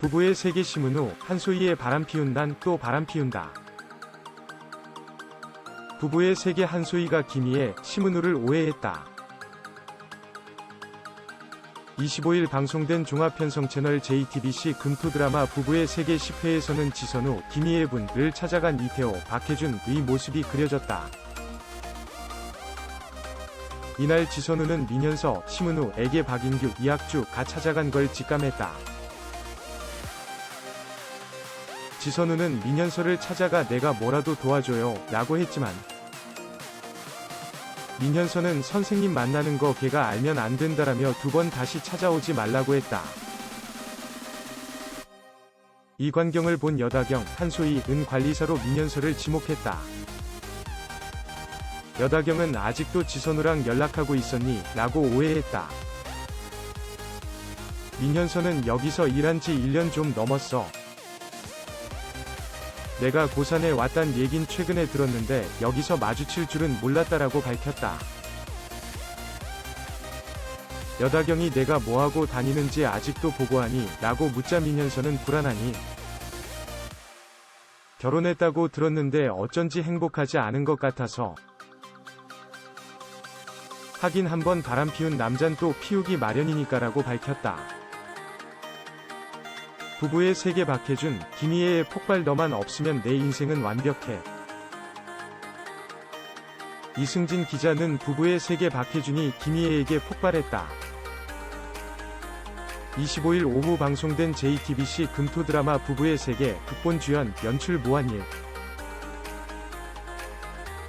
부부의 세계 심은 후 한소희의 바람 피운 난또 바람 피운다. 부부의 세계 한소희가 김희애, 심은우를 오해했다. 25일 방송된 종합편성 채널 JTBC 금토 드라마 부부의 세계 10회에서는 지선우, 김희애 분을 찾아간 이태호, 박해준의 모습이 그려졌다. 이날 지선우는 민현서, 심은우 에게 박인규, 이학주가 찾아간 걸 직감했다. 지선우는 민현서를 찾아가 내가 뭐라도 도와줘요 라고 했지만 민현서는 선생님 만나는 거 걔가 알면 안 된다라며 두 번 다시 찾아오지 말라고 했다. 이 광경을 본 여다경, 한소희, 은 관리사로 민현서를 지목했다. 여다경은 아직도 지선우랑 연락하고 있었니? 라고 오해했다. 민현서는 여기서 일한 지 1년 좀 넘었어. 내가 고산에 왔단 얘긴 최근에 들었는데 여기서 마주칠 줄은 몰랐다라고 밝혔다. 여다경이 내가 뭐하고 다니는지 아직도 보고하니? 라고 묻자 민현서는 불안하니? 결혼했다고 들었는데 어쩐지 행복하지 않은 것 같아서. 하긴 한번 바람 피운 남잔 또 피우기 마련이니까라고 밝혔다. 부부의 세계 박해준, 김희애의 폭발 너만 없으면 내 인생은 완벽해. 이승진 기자는 부부의 세계 박해준이 김희애에게 폭발했다. 25일 오후 방송된 JTBC 금토 드라마 부부의 세계, 극본 주연, 연출 모한일.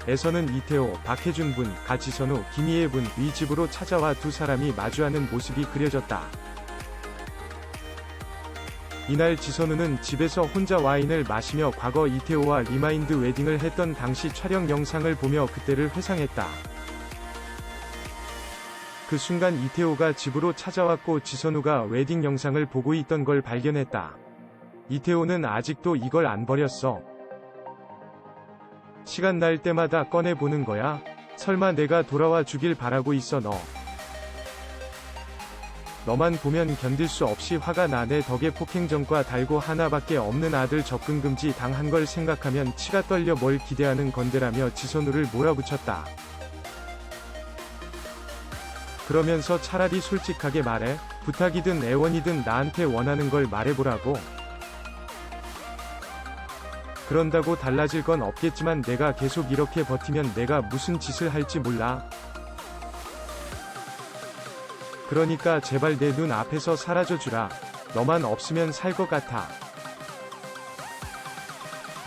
에서는 이태호, 박해준 분, 가지선우, 김희애 분의 집으로 찾아와 두 사람이 마주하는 모습이 그려졌다. 이날 지선우는 집에서 혼자 와인을 마시며 과거 이태호와 리마인드 웨딩을 했던 당시 촬영 영상을 보며 그때를 회상했다. 그 순간 이태호가 집으로 찾아왔고 지선우가 웨딩 영상을 보고 있던 걸 발견했다. 이태호는 아직도 이걸 안 버렸어. 시간 날 때마다 꺼내 보는 거야? 설마 내가 돌아와 주길 바라고 있어 너. 너만 보면 견딜 수 없이 화가 나 내 덕에 폭행전과 달고 하나밖에 없는 아들 접근 금지 당한 걸 생각하면 치가 떨려 뭘 기대하는 건데라며 지선우를 몰아붙였다. 그러면서 차라리 솔직하게 말해. 부탁이든 애원이든 나한테 원하는 걸 말해보라고. 그런다고 달라질 건 없겠지만 내가 계속 이렇게 버티면 내가 무슨 짓을 할지 몰라. 그러니까 제발 내 눈 앞에서 사라져주라. 너만 없으면 살 것 같아.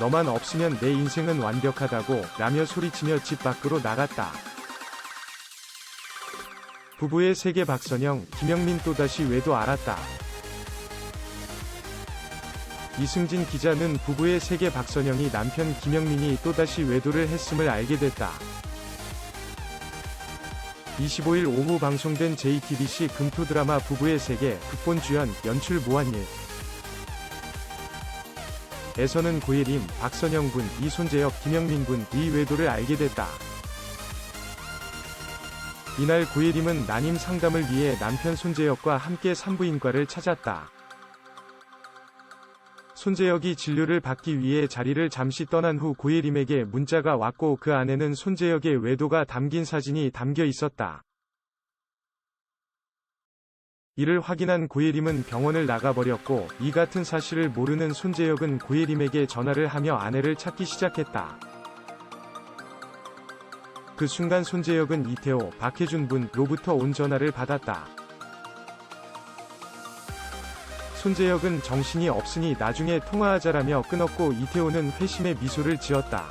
너만 없으면 내 인생은 완벽하다고 라며 소리치며 집 밖으로 나갔다. 부부의 세계 박선영, 김영민 또다시 외도 알았다. 이승진 기자는 부부의 세계 박선영이 남편 김영민이 또다시 외도를 했음을 알게 됐다. 25일 오후 방송된 JTBC 금토 드라마 부부의 세계, 극본 주연, 연출 모한일. 에서는 고예림, 박선영 군, 이손재혁, 김영민 군 이 외도를 알게 됐다. 이날 고예림은 난임 상담을 위해 남편 손재혁과 함께 산부인과를 찾았다. 손재혁이 진료를 받기 위해 자리를 잠시 떠난 후 고예림에게 문자가 왔고 그 안에는 손재혁의 외도가 담긴 사진이 담겨 있었다. 이를 확인한 고예림은 병원을 나가버렸고 이 같은 사실을 모르는 손재혁은 고예림에게 전화를 하며 아내를 찾기 시작했다. 그 순간 손재혁은 이태호, 박해준 분로부터 온 전화를 받았다. 손재혁은 정신이 없으니 나중에 통화하자라며 끊었고 이태호는 회심의 미소를 지었다.